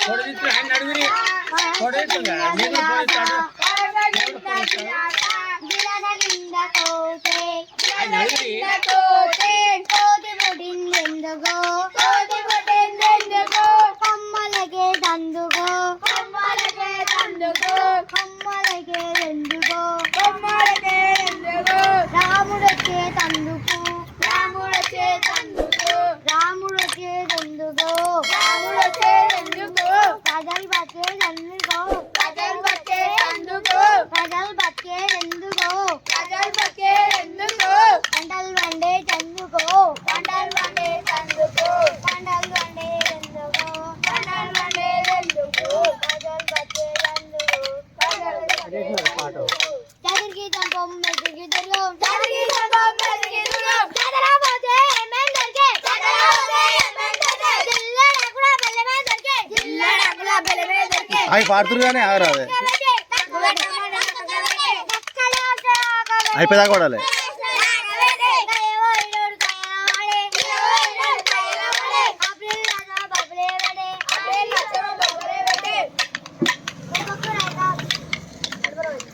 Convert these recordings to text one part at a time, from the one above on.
కొడుకు ఆయన అడుగురి ప్రజలు పాట దొరికే చదరాపోతే ఏమేం దొరికే జిల్లడకుల బెల్లమే దొరికే అవి పాడుతురు కానీ ఆగరాదు. అయిపోయేదాకా కొడాలి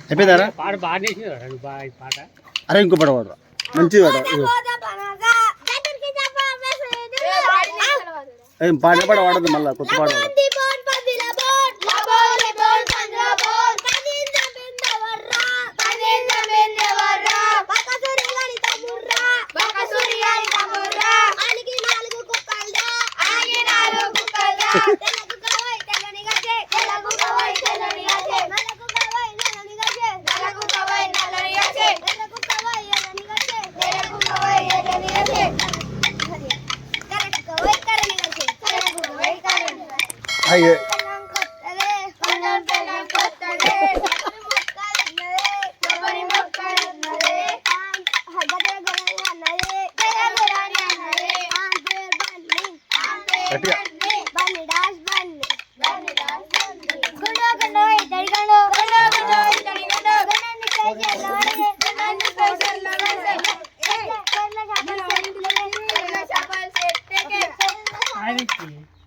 అయిపోయిందారా? పాట బాగా చేసినాడు బాగా ఈ పాట. అరే ఇంకో పాట పాడరా. మంచిది పాట. పాట పాట పాడద్దు మళ్ళీ కొత్త పాట పాడు. ಹಾಗೆ ಗಟ್ಟಿಯ I think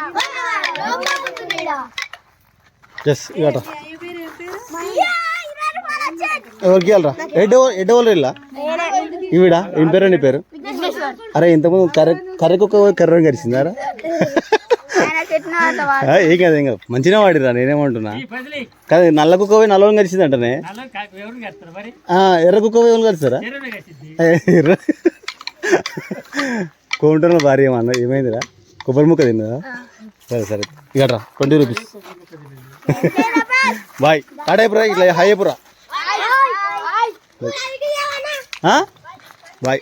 మొగ్గగారులో బతుకునిడ ఎస్ ఇగట ఎవరికి ఇవ్వాలరా? ఎడ్డ ఎడ్డ వాళ్ళు ఇలా ఈవిడ? ఏం పేరు నీ పేరు? అరే ఇంతకుముందు కర్ర కర్రకొక్క కర్ర కరిచిందారా ఆ, ఏం కాదు ఏం కాదు మంచిగా వాడిరా నేనేమంటున్నా? కాదు నల్ల కుక్క పోయి నల్లవని కరిచింది అంటనే ఎర్ర కుక్క పోయి ఎవరు కట్టింది ఎర్ర కోమటంలో భారీ ఏమన్నా ఏమైందిరా? కొబ్బరి ముక్క తిన్నదా? సరే సరే. Extra twenty rupees. బాయ్. టాటైపురా ఇట్లా హై అయిపురా. బాయ్